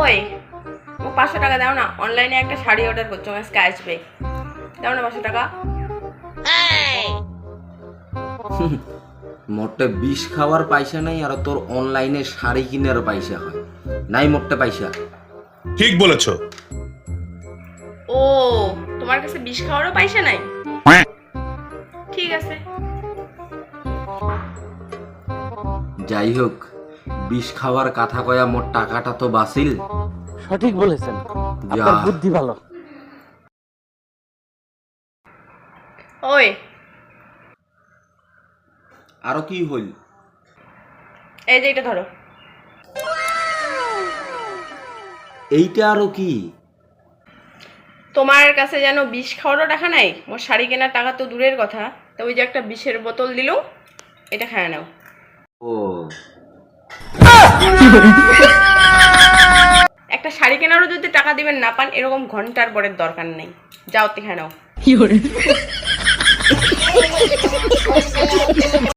ওই ও পাঁচশো টাকা দাও না। অনলাইনে একটা শাড়ি অর্ডার করছ আজকে আসবে দাও না পাঁচশো টাকা। মোটে বিষ খাওয়ার পয়সা নাই আর তোর অনলাইনে শাড়ি কিনার পয়সা হয়। নাই মোটে পয়সা। ঠিক বলেছ। ও তোমার কাছে বিষ খাওয়ারও পয়সা নাই? ঠিক আছে। যাই হোক বিষ খাওয়ার কথা কয়া মোর টাকাটা তো বাসিল সঠিক বলেছেন। আপনার বুদ্ধি ভালো। ওই। আরও কি হইল? এই যে এটা ধরো। এইটা আরও কি? তোমার কাছে যেন বিষ খাওয়ারও টাকা নাই মোর শাড়ি কেনার টাকা তো দূরের কথা তো ওই যে একটা বিষের বোতল দিল এটা খায় নাও। একটা শাড়ি কেনারও যদি টাকা দিবেন না পান এরকম ঘণ্টার পরের দরকার নেই। যাও তে খায় নাও